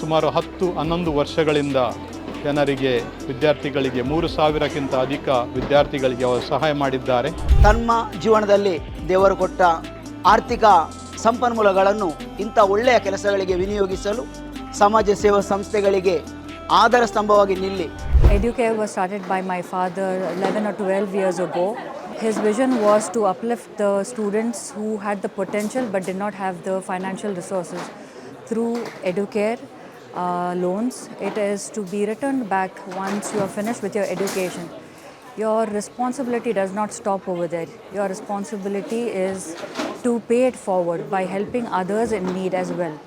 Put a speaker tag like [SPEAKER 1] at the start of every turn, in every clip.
[SPEAKER 1] ಸುಮಾರು ಹತ್ತು ಹನ್ನೊಂದು ವರ್ಷಗಳಿಂದ ಜನರಿಗೆ ವಿದ್ಯಾರ್ಥಿಗಳಿಗೆ ಮೂರು ಸಾವಿರಕ್ಕಿಂತ ಅಧಿಕ ವಿದ್ಯಾರ್ಥಿಗಳಿಗೆ ಅವರು ಸಹಾಯ ಮಾಡಿದ್ದಾರೆ.
[SPEAKER 2] ತಮ್ಮ ಜೀವನದಲ್ಲಿ ದೇವರು ಕೊಟ್ಟ ಆರ್ಥಿಕ ಸಂಪನ್ಮೂಲಗಳನ್ನು ಇಂಥ ಒಳ್ಳೆಯ ಕೆಲಸಗಳಿಗೆ ವಿನಿಯೋಗಿಸಲು ಸಮಾಜ ಸೇವಾ ಸಂಸ್ಥೆಗಳಿಗೆ ಆಧಾರ ಸ್ತಂಭವಾಗಿ ನಿಲ್ಲಿ.
[SPEAKER 3] Educare was started by my father eleven or twelve years ago his vision was to uplift the students who had the potential but did not have the financial resources through Educare uh, loans. It is to be returned back once you are finished with your education. Your responsibility does not stop over there. Your responsibility is to pay it forward by helping others in need as well.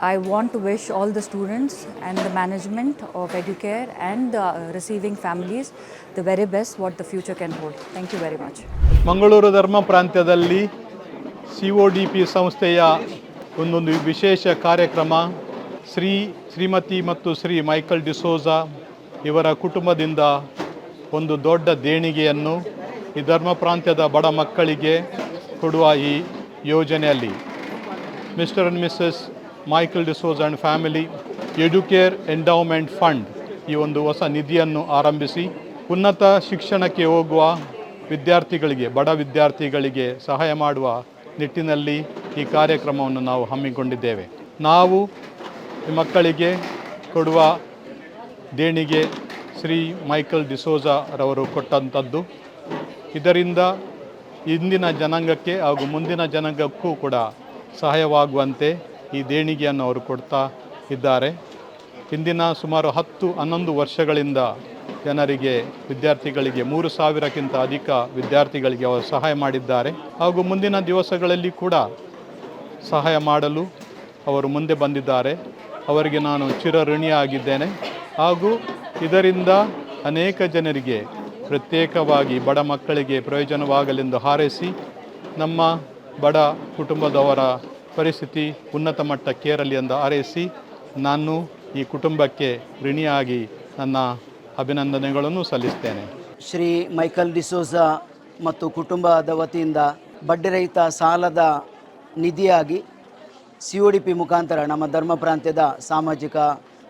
[SPEAKER 3] I want to wish all the students and the management of Educare and the uh, receiving families the very best what the future can hold. Thank you very much.
[SPEAKER 1] Mangaluru ಧರ್ಮ ಪ್ರಾಂತ್ಯದಲ್ಲಿ C O D P ಸಂಸ್ಥೆಯ ಒಂದೊಂದು ವಿಶೇಷ ಕಾರ್ಯಕ್ರಮ ಶ್ರೀ ಶ್ರೀಮತಿ ಮತ್ತು Shri Michael D'Souza ಇವರ ಕುಟುಂಬದಿಂದ ಒಂದು ದೊಡ್ಡ ದೇಣಿಗೆಯನ್ನು ಈ ಧರ್ಮ ಪ್ರಾಂತ್ಯದ ಬಡ ಮಕ್ಕಳಿಗೆ ಕೊಡುವ ಈ ಯೋಜನೆಯಲ್ಲಿ. Mr and Mrs Michael D'Souza and family Educare endowment fund ಈ ಒಂದು ಹೊಸ ನಿಧಿಯನ್ನು ಆರಂಭಿಸಿ ಉನ್ನತ ಶಿಕ್ಷಣಕ್ಕೆ ಹೋಗುವ ವಿದ್ಯಾರ್ಥಿಗಳಿಗೆ, ಬಡ ವಿದ್ಯಾರ್ಥಿಗಳಿಗೆ ಸಹಾಯ ಮಾಡುವ ನಿಟ್ಟಿನಲ್ಲಿ ಈ ಕಾರ್ಯಕ್ರಮವನ್ನು ನಾವು ಹಮ್ಮಿಕೊಂಡಿದ್ದೇವೆ. ನಾವು ಮಕ್ಕಳಿಗೆ ಕೊಡುವ ದೇಣಿಗೆ ಶ್ರೀ ಮೈಕಲ್ ಡಿಸೋಜಾ ರವರು ಕೊಟ್ಟಂಥದ್ದು. ಇದರಿಂದ ಇಂದಿನ ಜನಾಂಗಕ್ಕೆ ಹಾಗೂ ಮುಂದಿನ ಜನಾಂಗಕ್ಕೂ ಕೂಡ ಸಹಾಯವಾಗುವಂತೆ ಈ ದೇಣಿಗೆಯನ್ನು ಅವರು ಕೊಡ್ತಾ ಇದ್ದಾರೆ. ಇಂದಿನ ಸುಮಾರು ಹತ್ತು, ಹನ್ನೊಂದು ವರ್ಷಗಳಿಂದ ಜನರಿಗೆ, ವಿದ್ಯಾರ್ಥಿಗಳಿಗೆ, ಮೂರು ಸಾವಿರಕ್ಕಿಂತ ಅಧಿಕ ವಿದ್ಯಾರ್ಥಿಗಳಿಗೆ ಅವರು ಸಹಾಯ ಮಾಡಿದ್ದಾರೆ. ಹಾಗೂ ಮುಂದಿನ ದಿವಸಗಳಲ್ಲಿ ಕೂಡ ಸಹಾಯ ಮಾಡಲು ಅವರು ಮುಂದೆ ಬಂದಿದ್ದಾರೆ. ಅವರಿಗೆ ನಾನು ಚಿರಋಣಿಯಾಗಿದ್ದೇನೆ. ಹಾಗೂ ಇದರಿಂದ ಅನೇಕ ಜನರಿಗೆ ಪ್ರತ್ಯೇಕವಾಗಿ ಬಡ ಮಕ್ಕಳಿಗೆ ಪ್ರಯೋಜನವಾಗಲೆಂದು ಹಾರೈಸಿ ನಮ್ಮ ಬಡ ಕುಟುಂಬದವರ ಪರಿಸ್ಥಿತಿ ಉನ್ನತ ಮಟ್ಟಕ್ಕೇರಲಿ ಎಂದು ಹಾರೈಸಿ ನಾನು ಈ ಕುಟುಂಬಕ್ಕೆ ಋಣಿಯಾಗಿ ನನ್ನ ಅಭಿನಂದನೆಗಳನ್ನು ಸಲ್ಲಿಸ್ತೇನೆ.
[SPEAKER 2] ಶ್ರೀ ಮೈಕಲ್ ಡಿಸೋಜಾ ಮತ್ತು ಕುಟುಂಬದ ವತಿಯಿಂದ ಬಡ್ಡಿರಹಿತ ಸಾಲದ ನಿಧಿಯಾಗಿ ಸಿ ಒ ಡಿ ಪಿ ಮುಖಾಂತರ ನಮ್ಮ ಧರ್ಮ ಪ್ರಾಂತ್ಯದ ಸಾಮಾಜಿಕ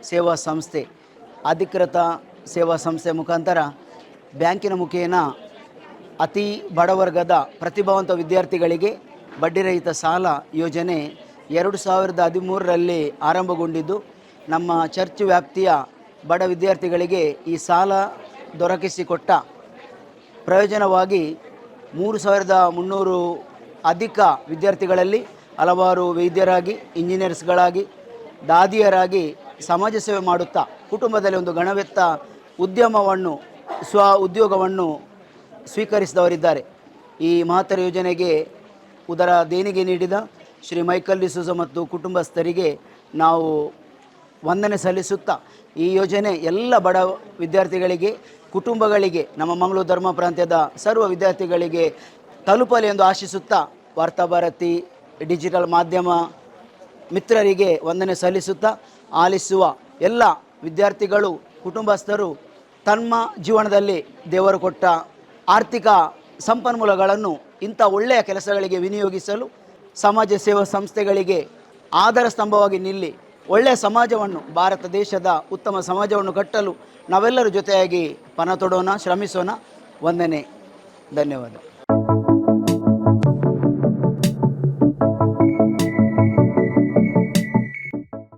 [SPEAKER 2] ಸೇವಾ ಸಂಸ್ಥೆ, ಅಧಿಕೃತ ಸೇವಾ ಸಂಸ್ಥೆ ಮುಖಾಂತರ ಬ್ಯಾಂಕಿನ ಮುಖೇನ ಅತಿ ಬಡವರ್ಗದ ಪ್ರತಿಭಾವಂತ ವಿದ್ಯಾರ್ಥಿಗಳಿಗೆ ಬಡ್ಡಿರಹಿತ ಸಾಲ ಯೋಜನೆ ಎರಡು ಸಾವಿರದ ಹದಿಮೂರರಲ್ಲಿ ಆರಂಭಗೊಂಡಿದ್ದು, ನಮ್ಮ ಚರ್ಚ್ ವ್ಯಾಪ್ತಿಯ ಬಡ ವಿದ್ಯಾರ್ಥಿಗಳಿಗೆ ಈ ಸಾಲ ದೊರಕಿಸಿಕೊಟ್ಟ ಪ್ರಯೋಜನವಾಗಿ ಮೂರು ಸಾವಿರದ ಮುನ್ನೂರು ಅಧಿಕ ವಿದ್ಯಾರ್ಥಿಗಳಲ್ಲಿ ಹಲವಾರು ವೈದ್ಯರಾಗಿ, ಇಂಜಿನಿಯರ್ಸ್ಗಳಾಗಿ, ದಾದಿಯರಾಗಿ ಸಮಾಜ ಸೇವೆ ಮಾಡುತ್ತಾ, ಕುಟುಂಬದಲ್ಲಿ ಒಂದು ಗಣವೆತ್ತ ಉದ್ಯಮವನ್ನು, ಸ್ವ ಉದ್ಯೋಗವನ್ನು ಸ್ವೀಕರಿಸಿದವರಿದ್ದಾರೆ. ಈ ಮಹತ್ತರ ಯೋಜನೆಗೆ ಉದರ ದೇಣಿಗೆ ನೀಡಿದ ಶ್ರೀ ಮೈಕಲ್ ಡಿಸೂಸ ಮತ್ತು ಕುಟುಂಬಸ್ಥರಿಗೆ ನಾವು ವಂದನೆ ಸಲ್ಲಿಸುತ್ತಾ, ಈ ಯೋಜನೆ ಎಲ್ಲ ಬಡ ವಿದ್ಯಾರ್ಥಿಗಳಿಗೆ, ಕುಟುಂಬಗಳಿಗೆ, ನಮ್ಮ ಮಂಗಳೂರು ಧರ್ಮ ಪ್ರಾಂತ್ಯದ ಸರ್ವ ವಿದ್ಯಾರ್ಥಿಗಳಿಗೆ ತಲುಪಲಿ ಎಂದು ಆಶಿಸುತ್ತಾ ವಾರ್ತಾಭಾರತಿ ಡಿಜಿಟಲ್ ಮಾಧ್ಯಮ ಮಿತ್ರರಿಗೆ ವಂದನೆ ಸಲ್ಲಿಸುತ್ತಾ ಆಲಿಸುವ ಎಲ್ಲ ವಿದ್ಯಾರ್ಥಿಗಳು, ಕುಟುಂಬಸ್ಥರು ತಮ್ಮ ಜೀವನದಲ್ಲಿ ದೇವರು ಕೊಟ್ಟ ಆರ್ಥಿಕ ಸಂಪನ್ಮೂಲಗಳನ್ನು ಇಂಥ ಒಳ್ಳೆಯ ಕೆಲಸಗಳಿಗೆ ವಿನಿಯೋಗಿಸಲು ಸಮಾಜ ಸೇವಾ ಸಂಸ್ಥೆಗಳಿಗೆ ಆಧಾರ ಸ್ತಂಭವಾಗಿ ನಿಲ್ಲಿ ಒಳ್ಳೆಯ ಸಮಾಜವನ್ನು, ಭಾರತ ದೇಶದ ಉತ್ತಮ ಸಮಾಜವನ್ನು ಕಟ್ಟಲು ನಾವೆಲ್ಲರೂ ಜೊತೆಯಾಗಿ ಪಣ ತೊಡೋಣ, ಶ್ರಮಿಸೋಣ. ವಂದನೆ, ಧನ್ಯವಾದ.